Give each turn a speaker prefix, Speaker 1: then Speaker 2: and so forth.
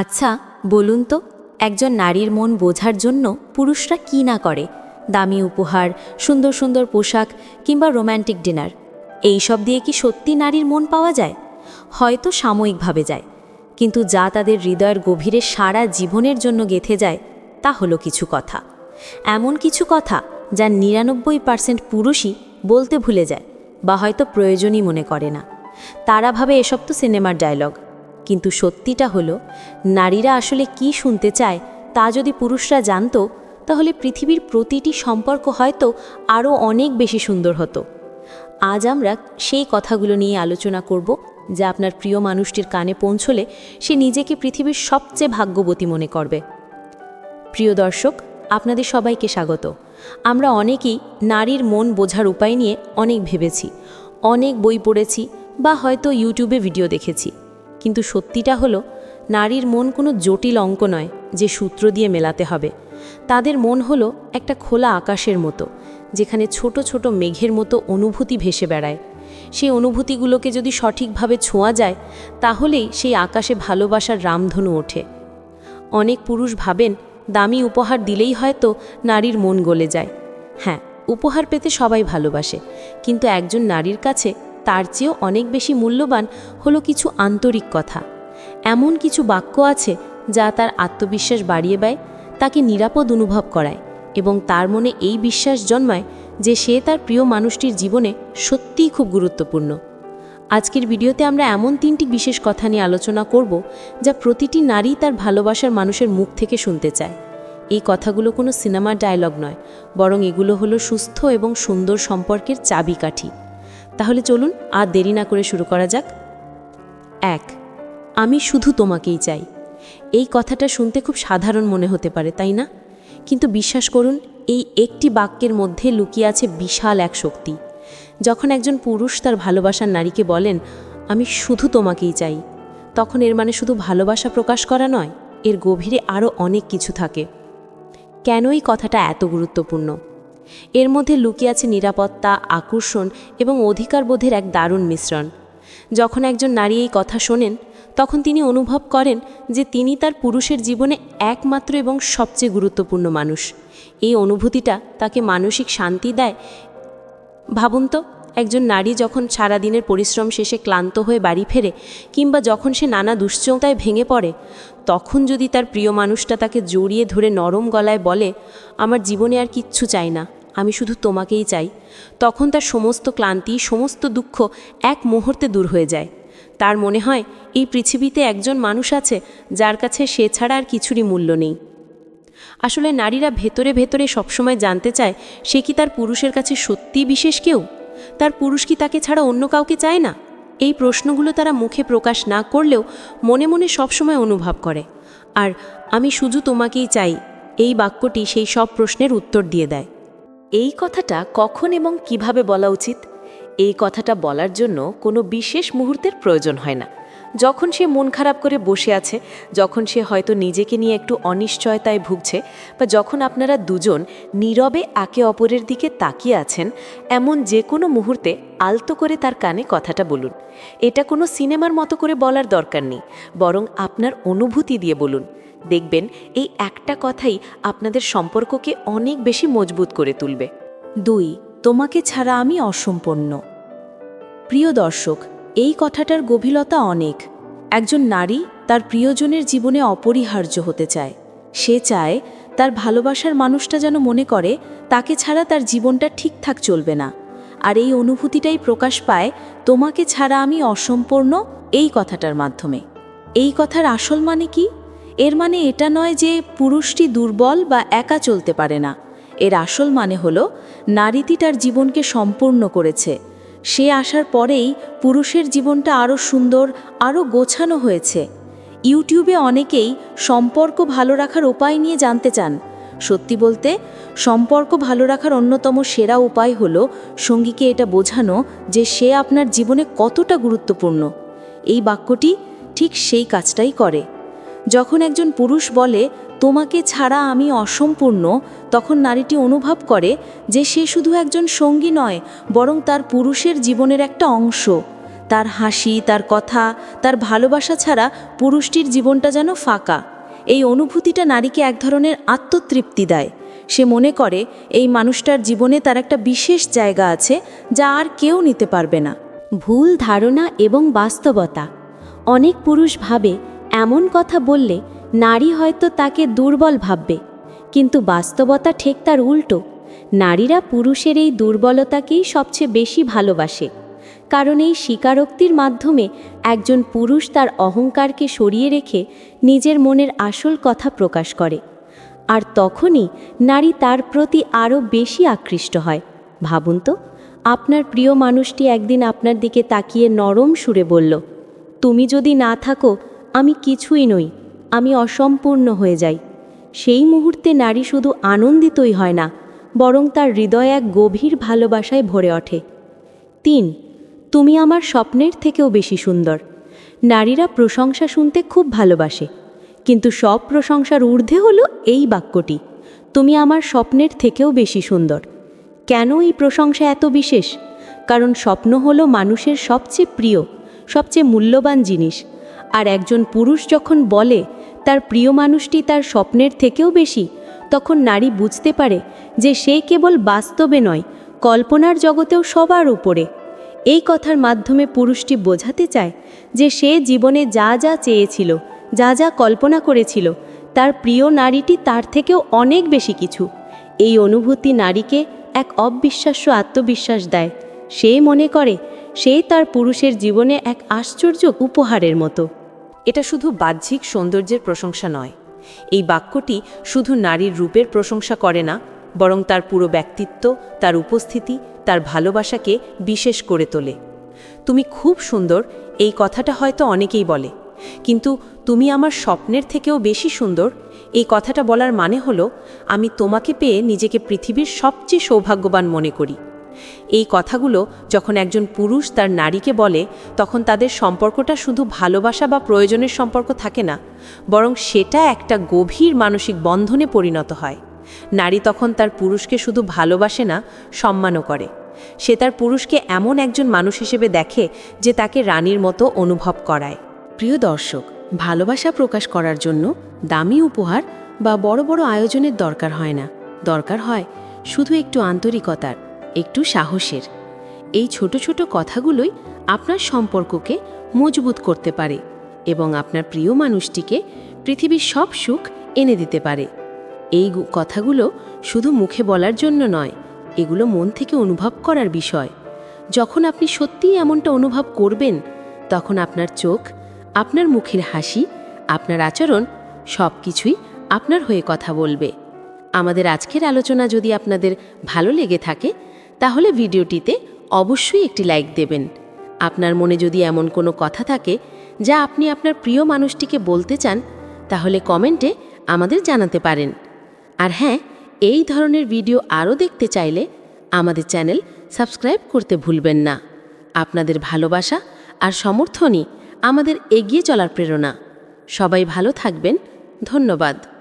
Speaker 1: আচ্ছা বলুন তো, একজন নারীর মন বোঝার জন্য পুরুষরা কি না করে? দামি উপহার, সুন্দর সুন্দর পোশাক কিংবা রোম্যান্টিক ডিনার। এই সব দিয়ে কি সত্যি নারীর মন পাওয়া যায়? হয়তো সাময়িকভাবে যায়। কিন্তু যা তাদের হৃদয়ের গভীরে সারা জীবনের জন্য গেথে যায়, তা হলো কিছু কথা। এমন কিছু কথা যা নিরানব্বই পার্সেন্ট পুরুষই বলতে ভুলে যায় বা হয়তো প্রয়োজনই মনে করে না। তারা ভাবে এসব তো সিনেমার ডায়লগ। কিন্তু সত্যিটা হলো, নারীরা আসলে কি শুনতে চায় তা যদি পুরুষরা জানতো, তাহলে পৃথিবীর প্রতিটি সম্পর্ক হয়তো আরও অনেক বেশি সুন্দর হতো। আজ আমরা সেই কথাগুলো নিয়ে আলোচনা করব, যা আপনার প্রিয় মানুষটির কানে পৌঁছলে সে নিজেকে পৃথিবীর সবচেয়ে ভাগ্যবতী মনে করবে। প্রিয় দর্শক, আপনাদের সবাইকে স্বাগত। আমরা অনেকেই নারীর মন বোঝার উপায় নিয়ে অনেক ভেবেছি, অনেক বই পড়েছি বা হয়তো ইউটিউবে ভিডিও দেখেছি। কিন্তু সত্যিটা হলো, নারীর মন কোনো জটিল অঙ্ক নয় যে সূত্র দিয়ে মেলাতে হবে। তাদের মন হলো একটা খোলা আকাশের মতো, যেখানে ছোট ছোট মেঘের মতো অনুভূতি ভেসে বেড়ায়। সেই অনুভূতিগুলোকে যদি সঠিকভাবে ছোঁয়া যায়, তাহলেই সেই আকাশে ভালোবাসার রামধনু ওঠে। অনেক পুরুষ ভাবেন, দামি উপহার দিলেই হয়তো নারীর মন গলে যায়। হ্যাঁ উপহার পেতে সবাই ভালোবাসে, কিন্তু একজন নারীর কাছে তার চেয়েও অনেক বেশি মূল্যবান হলো কিছু আন্তরিক কথা। এমন কিছু বাক্য আছে যা তার আত্মবিশ্বাস বাড়িয়ে দেয়, তাকে নিরাপদ অনুভব করায় এবং তার মনে এই বিশ্বাস জন্মায় যে সে তার প্রিয় মানুষটির জীবনে সত্যিই খুব গুরুত্বপূর্ণ। আজকের ভিডিওতে আমরা এমন তিনটি বিশেষ কথা নিয়ে আলোচনা করব যা প্রতিটি নারী তার ভালোবাসার মানুষের মুখ থেকে শুনতে চায়। এই কথাগুলো কোনো সিনেমা ডায়লগ নয়, বরং এগুলো হলো সুস্থ এবং সুন্দর সম্পর্কের চাবিকাঠি। তাহলে চলুন আর দেরি না করে শুরু করা যাক। এক, আমি শুধু তোমাকেই চাই। এই কথাটা শুনতে খুব সাধারণ মনে হতে পারে, তাই না? কিন্তু বিশ্বাস করুন, এই একটি বাক্যের মধ্যে লুকিয়ে আছে বিশাল এক শক্তি। যখন একজন পুরুষ তার ভালোবাসার নারীকে বলেন, আমি শুধু তোমাকেই চাই, তখন এর মানে শুধু ভালোবাসা প্রকাশ করা নয়, এর গভীরে আরও অনেক কিছু থাকে। কেন এই কথাটা এত গুরুত্বপূর্ণ? এর মধ্যে লুকিয়ে আছে নিরাপত্তা, আকর্ষণ এবং অধিকারবোধের এক দারুণ মিশ্রণ। যখন একজন নারী এই কথা শোনেন, তখন তিনি অনুভব করেন যে তিনি তার পুরুষের জীবনে একমাত্র এবং সবচেয়ে গুরুত্বপূর্ণ মানুষ। এই অনুভূতিটা তাকে মানসিক শান্তি দেয়। ভাবুন তো একজন নারী যখন সারাদিনের পরিশ্রম শেষে ক্লান্ত হয়ে বাড়ি ফেরে কিংবা যখন সে নানা দুশ্চিন্তায় ভেঙে পড়ে, তখন যদি তার প্রিয় মানুষটা তাকে জড়িয়ে ধরে নরম গলায় বলে, আমার জীবনে আর কিচ্ছু চাই না, আমি শুধু তোমাকেই চাই, তখন তার সমস্ত ক্লান্তি, সমস্ত দুঃখ এক মুহূর্তে দূর হয়ে যায়। তার মনে হয়, এই পৃথিবীতে একজন মানুষ আছে যার কাছে সে ছাড়া আর কিছুরই মূল্য নেই। আসলে নারীরা ভেতরে ভেতরে সবসময় জানতে চায়, সে কি তার পুরুষের কাছে সত্যিই বিশেষ কেউ? তার পুরুষ কি তাকে ছাড়া অন্য কাউকে চায় না? এই প্রশ্নগুলো তারা মুখে প্রকাশ না করলেও মনে মনে সবসময় অনুভব করে। আর আমি শুধু তোমাকেই চাই, এই বাক্যটি সেই সব প্রশ্নের উত্তর দিয়ে দেয়। এই কথাটা কখন এবং কীভাবে বলা উচিত? এই কথাটা বলার জন্য কোনো বিশেষ মুহূর্তের প্রয়োজন হয় না। যখন সে মন খারাপ করে বসে আছে, যখন সে হয়তো নিজেকে নিয়ে একটু অনিশ্চয়তায় ভুগছে, বা যখন আপনারা দুজন নীরবে একে অপরের দিকে তাকিয়ে আছেন, এমন যে কোনো মুহূর্তে আলতো করে তার কানে কথাটা বলুন। এটা কোনো সিনেমার মতো করে বলার দরকার নেই, বরং আপনার অনুভূতি দিয়ে বলুন। দেখবেন, এই একটা কথাই আপনাদের সম্পর্ককে অনেক বেশি মজবুত করে তুলবে। দুই, তোমাকে ছাড়া আমি অসম্পন্ন। প্রিয় দর্শক এই কথাটার গভীরতা অনেক। একজন নারী তার প্রিয়জনের জীবনে অপরিহার্য হতে চায়। সে চায় তার ভালোবাসার মানুষটা যেন মনে করে, তাকে ছাড়া তার জীবনটা ঠিকঠাক চলবে না। আর এই অনুভূতিটাই প্রকাশ পায়, তোমাকে ছাড়া আমি অসম্পূর্ণ এই কথাটার মাধ্যমে। এই কথার আসল মানে কি? এর মানে এটা নয় যে পুরুষটি দুর্বল বা একা চলতে পারে না। এর আসল মানে হলো, নারীটি তার জীবনকে সম্পূর্ণ করেছে। সে আসার পরেই পুরুষের জীবনটা আরও সুন্দর আরও গোছানো হয়েছে। ইউটিউবে অনেকেই সম্পর্ক ভালো রাখার উপায় নিয়ে জানতে চান। সত্যি বলতে, সম্পর্ক ভালো রাখার অন্যতম সেরা উপায় হলো সঙ্গীকে এটা বোঝানো যে সে আপনার জীবনে কতটা গুরুত্বপূর্ণ। এই বাক্যটি ঠিক সেই কাজটাই করে। যখন একজন পুরুষ বলে তোমাকে ছাড়া আমি অসম্পূর্ণ, তখন নারীটি অনুভব করে যে সে শুধু একজন সঙ্গী নয়, বরং তার পুরুষের জীবনের একটা অংশ। তার হাসি, তার কথা, তার ভালোবাসা ছাড়া পুরুষটির জীবনটা যেন ফাঁকা। এই অনুভূতিটা নারীকে এক ধরনের আত্মতৃপ্তি দেয়। সে মনে করে, এই মানুষটার জীবনে তার একটা বিশেষ জায়গা আছে, যা আর কেউ নিতে পারবে না। ভুল ধারণা এবং বাস্তবতা। অনেক পুরুষ ভাবে এমন কথা বললে নারী হয়তো তাকে দুর্বল ভাববে, কিন্তু বাস্তবতা ঠিক তার উল্টো। নারীরা পুরুষের এই দুর্বলতাকেই সবচেয়ে বেশি ভালোবাসে, কারণ এই স্বীকারোক্তির মাধ্যমে একজন পুরুষ তার অহংকারকে সরিয়ে রেখে নিজের মনের আসল কথা প্রকাশ করে। আর তখনই নারী তার প্রতি আরও বেশি আকৃষ্ট হয়। ভাবুন তো, আপনার প্রিয় মানুষটি একদিন আপনার দিকে তাকিয়ে নরম সুরে বলল, তুমি যদি না থাকো, আমি কিছুই নই। আমি অসম্পূর্ণ হয়ে যাই। সেই মুহূর্তে নারী শুধু আনন্দিতই হয় না, বরং তার হৃদয় এক গভীর ভালোবাসায় ভরে ওঠে। তিন, তুমি আমার স্বপ্নের থেকেও বেশি সুন্দর। নারীরা প্রশংসা শুনতে খুব ভালোবাসে, কিন্তু সব প্রশংসার ঊর্ধ্বে হলো এই বাক্যটি, তুমি আমার স্বপ্নের থেকেও বেশি সুন্দর। কেন এই প্রশংসা এত বিশেষ? কারণ স্বপ্ন হলো মানুষের সবচেয়ে প্রিয়, সবচেয়ে মূল্যবান জিনিস, আর একজন পুরুষ যখন বলে তার প্রিয় মানুষটি তার স্বপ্নের থেকেও বেশি, তখন নারী বুঝতে পারে যে সে কেবল বাস্তবে নয়, কল্পনার জগতেও সবার উপরে। এই কথার মাধ্যমে পুরুষটি বোঝাতে চায় যে সে জীবনে যা যা চেয়েছিল, যা যা কল্পনা করেছিল, তার প্রিয় নারীটি তার থেকেও অনেক বেশি কিছু। এই অনুভূতি নারীকে এক অবিশ্বাস্য আত্মবিশ্বাস দেয়। সে মনে করে, সে তার পুরুষের জীবনে এক আশ্চর্য উপহারের মতো।
Speaker 2: এটা শুধু বাহ্যিক সৌন্দর্যের প্রশংসা নয়। এই বাক্যটি শুধু নারীর রূপের প্রশংসা করে না, বরং তার পুরো ব্যক্তিত্ব, তার উপস্থিতি, তার ভালোবাসাকে বিশেষ করে তোলে। তুমি খুব সুন্দর, এই কথাটা হয়তো অনেকেই বলে। কিন্তু তুমি আমার স্বপ্নের থেকেও বেশি সুন্দর, এই কথাটা বলার মানে হলো, আমি তোমাকে পেয়ে নিজেকে পৃথিবীর সবচেয়ে সৌভাগ্যবান মনে করি। এই কথাগুলো যখন একজন পুরুষ তার নারীকে বলে, তখন তাদের সম্পর্কটা শুধু ভালোবাসা বা প্রয়োজনের সম্পর্ক থাকে না, বরং সেটা একটা গভীর মানসিক বন্ধনে পরিণত হয়। নারী তখন তার পুরুষকে শুধু ভালোবাসে না, সম্মানও করে। সে তার পুরুষকে এমন একজন মানুষ হিসেবে দেখে যে তাকে রানীর মতো অনুভব করায়।
Speaker 3: প্রিয় দর্শক, ভালোবাসা প্রকাশ করার জন্য দামি উপহার বা বড় বড় আয়োজনের দরকার হয় না। দরকার হয় শুধু একটু আন্তরিকতার একটু সাহসের। এই ছোট ছোট কথাগুলোই আপনার সম্পর্ককে মজবুত করতে পারে এবং আপনার প্রিয় মানুষটিকে পৃথিবীর সব সুখ এনে দিতে পারে। এই কথাগুলো শুধু মুখে বলার জন্য নয়, এগুলো মন থেকে অনুভব করার বিষয়। যখন আপনি সত্যিই এমনটা অনুভব করবেন, তখন আপনার চোখ, আপনার মুখের হাসি, আপনার আচরণ সব কিছুই আপনার হয়ে কথা বলবে। আমাদের আজকের আলোচনা যদি আপনাদের ভালো লেগে থাকে তাহলে ভিডিওটিতে অবশ্যই একটি লাইক দেবেন। আপনার মনে যদি এমন কোনো কথা থাকে যা আপনি আপনার প্রিয় মানুষটিকে বলতে চান, তাহলে কমেন্টে আমাদের জানাতে পারেন। আর হ্যাঁ এই ধরনের ভিডিও আরও দেখতে চাইলে আমাদের চ্যানেল সাবস্ক্রাইব করতে ভুলবেন না। আপনাদের ভালোবাসা আর সমর্থনই আমাদের এগিয়ে চলার প্রেরণা। সবাই ভালো থাকবেন। ধন্যবাদ।